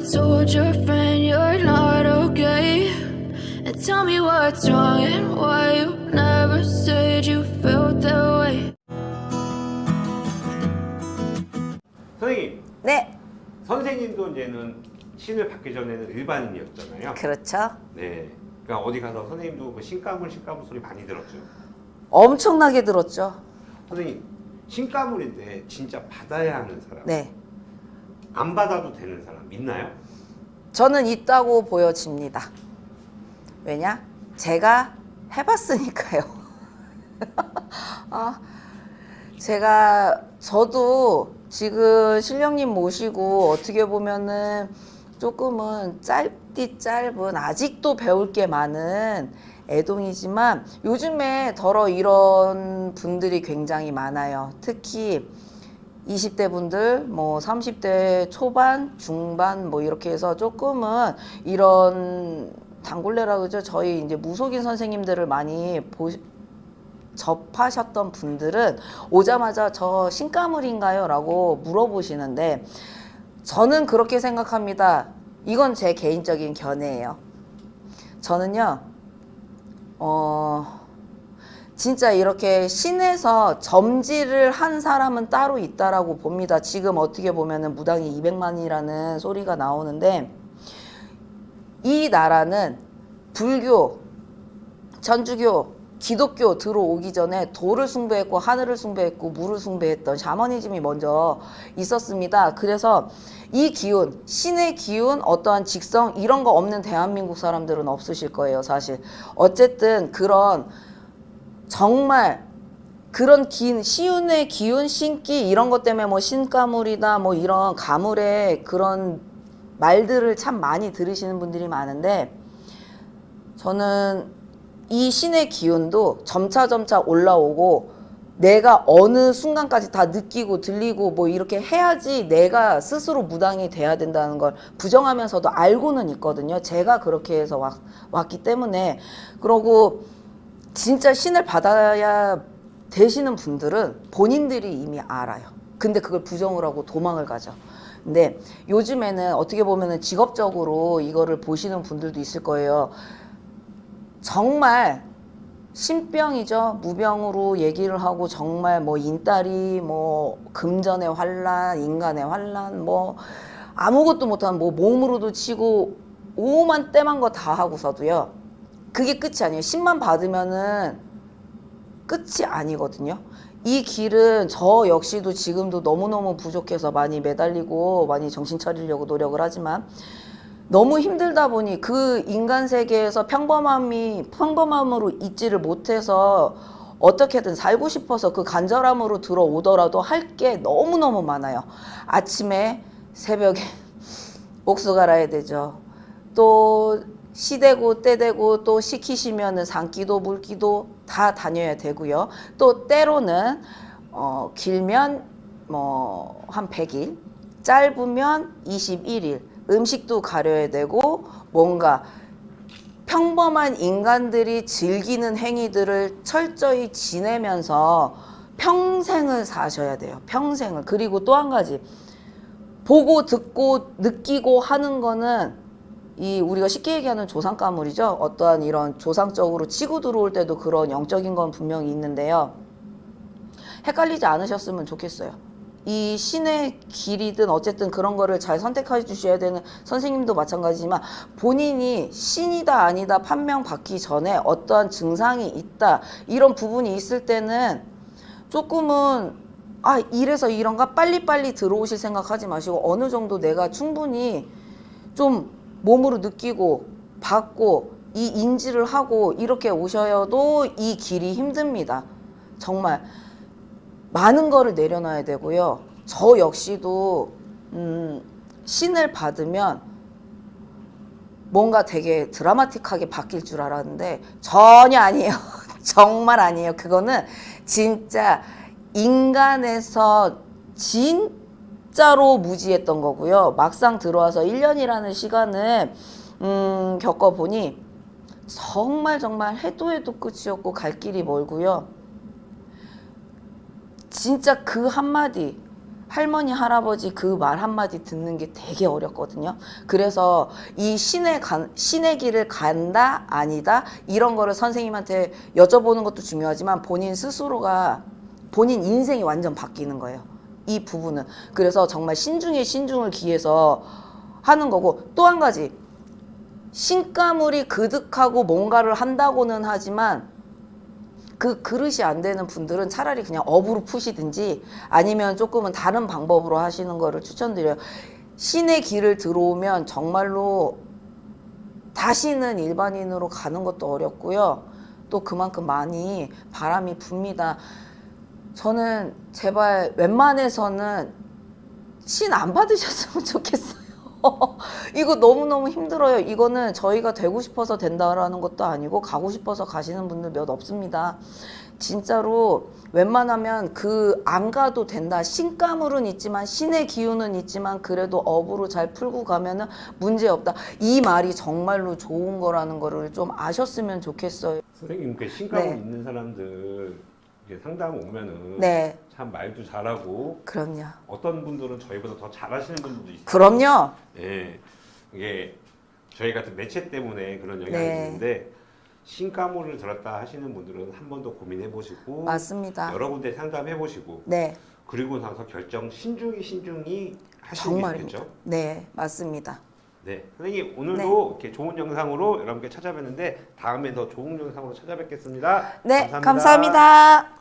told your friend you're not okay? And tell me what's wrong and why you never said you felt that way. 선생님, 네, 선생님도 이제는 신을 받기 전에는 일반인이었잖아요. 그렇죠. 네. 그러니까 어디 가서 선생님도 그 신가물 신가물 소리 많이 들었죠. 엄청나게 들었죠. 선생님, 신가물인데 진짜 받아야 하는 사람, 네, 안 받아도 되는 사람 있나요? 저는 있다고 보여집니다. 왜냐? 제가 해봤으니까요. 아, 제가 저도 지금 신령님 모시고 어떻게 보면은 조금은 짧디 짧은 아직도 배울 게 많은 애동이지만 요즘에 더러 이런 분들이 굉장히 많아요. 특히 20대 분들, 뭐 30대 초반, 중반 뭐 이렇게 해서 조금은 이런 단골레라 그러죠. 저희 이제 무속인 선생님들을 많이 보, 접하셨던 분들은 오자마자 저 신가물인가요? 라고 물어보시는데 저는 그렇게 생각합니다. 이건 제 개인적인 견해예요. 저는요, 어, 진짜 이렇게 신에서 점지를 한 사람은 따로 있다라고 봅니다. 지금 어떻게 보면은 무당이 200만이라는 소리가 나오는데 이 나라는 불교, 천주교, 기독교 들어오기 전에 돌을 숭배했고 하늘을 숭배했고 물을 숭배했던 샤머니즘이 먼저 있었습니다. 그래서 이 기운, 신의 기운, 어떠한 직성 이런 거 없는 대한민국 사람들은 없으실 거예요, 사실. 어쨌든 그런 정말 그런 긴 시운의 기운 신기 이런 것 때문에 뭐 신가물이다 뭐 이런 가물의 그런 말들을 참 많이 들으시는 분들이 많은데 저는 이 신의 기운도 점차 점차 올라오고 내가 어느 순간까지 다 느끼고 들리고 뭐 이렇게 해야지 내가 스스로 무당이 돼야 된다는 걸 부정하면서도 알고는 있거든요. 제가 그렇게 해서 왔, 왔기 때문에 그러고 진짜 신을 받아야 되시는 분들은 본인들이 이미 알아요. 근데 그걸 부정을 하고 도망을 가죠. 근데 요즘에는 어떻게 보면은 직업적으로 이거를 보시는 분들도 있을 거예요. 정말 신병이죠. 무병으로 얘기를 하고 정말 뭐 인딸이 뭐 금전의 환란, 인간의 환란, 뭐 아무것도 못한 뭐 몸으로도 치고 오만 떼만 거 다 하고서도요. 그게 끝이 아니에요. 10만 받으면은 끝이 아니거든요. 이 길은 저 역시도 지금도 너무너무 부족해서 많이 매달리고 많이 정신 차리려고 노력을 하지만 너무 힘들다 보니 그 인간 세계에서 평범함이 평범함으로 있지를 못해서 어떻게든 살고 싶어서 그 간절함으로 들어오더라도 할 게 너무너무 많아요. 아침에 새벽에 옥수 갈아야 되죠. 또 시대고 때되고 또 시키시면은 산기도 물기도 다 다녀야 되고요. 또 때로는 어 길면 뭐 한 100일, 짧으면 21일 음식도 가려야 되고 뭔가 평범한 인간들이 즐기는 행위들을 철저히 지내면서 평생을 사셔야 돼요. 평생을. 그리고 또 한 가지. 보고 듣고 느끼고 하는 거는 이 우리가 쉽게 얘기하는 조상 가물이죠. 어떠한 이런 조상적으로 치고 들어올 때도 그런 영적인 건 분명히 있는데요. 헷갈리지 않으셨으면 좋겠어요. 이 신의 길이든 어쨌든 그런 거를 잘 선택해 주셔야 되는 선생님도 마찬가지지만 본인이 신이다 아니다 판명 받기 전에 어떠한 증상이 있다 이런 부분이 있을 때는 조금은 아 이래서 이런가 빨리빨리 들어오실 생각하지 마시고 어느 정도 내가 충분히 좀 몸으로 느끼고 받고 이 인지를 하고 이렇게 오셔야도 이 길이 힘듭니다. 정말 많은 거를 내려놔야 되고요. 저 역시도 음, 신을 받으면 뭔가 되게 드라마틱하게 바뀔 줄 알았는데 전혀 아니에요. 정말 아니에요. 그거는 진짜 인간에서 진 짜로 무지했던 거고요. 막상 들어와서 1년이라는 시간을 음, 겪어보니 정말 정말 해도 해도 끝이 없고 갈 길이 멀고요. 진짜 그 한마디 할머니 할아버지 그 말 한마디 듣는 게 되게 어렵거든요. 그래서 이 신의 간, 신의 길을 간다 아니다 이런 거를 선생님한테 여쭤보는 것도 중요하지만 본인 스스로가 본인 인생이 완전 바뀌는 거예요. 이 부분은 그래서 정말 신중에 신중을 기해서 하는 거고 또 한 가지 신가물이 그득하고 뭔가를 한다고는 하지만 그 그릇이 안 되는 분들은 차라리 그냥 업으로 푸시든지 아니면 조금은 다른 방법으로 하시는 거를 추천드려요. 신의 길을 들어오면 정말로 다시는 일반인으로 가는 것도 어렵고요. 또 그만큼 많이 바람이 붑니다. 저는 제발 웬만해서는 신 안 받으셨으면 좋겠어요. 이거 너무너무 힘들어요. 이거는 저희가 되고 싶어서 된다라는 것도 아니고 가고 싶어서 가시는 분들 몇 없습니다. 진짜로 웬만하면 그 안 가도 된다. 신가물은 있지만 신의 기운은 있지만 그래도 업으로 잘 풀고 가면은 문제 없다. 이 말이 정말로 좋은 거라는 거를 좀 아셨으면 좋겠어요. 선생님 그 신가물 네. 있는 사람들 상담 오면은 네, 참 말도 잘하고 그럼요. 어떤 분들은 저희보다 더 잘하시는 분들도 있어요. 그럼요. 예, 이게 저희 같은 매체 때문에 그런 영향이 네. 있는데 신가물을 들었다 하시는 분들은 한 번 더 고민해 보시고 맞습니다. 여러 군데 상담해 보시고 네, 그리고 나서 결정 신중히 신중히 하시는 게 정말입니다. 좋겠죠. 네, 맞습니다. 네, 선생님 오늘도 이렇게 좋은 영상으로 여러분께 찾아뵙는데 다음에 더 좋은 영상으로 찾아뵙겠습니다. 네, 감사합니다.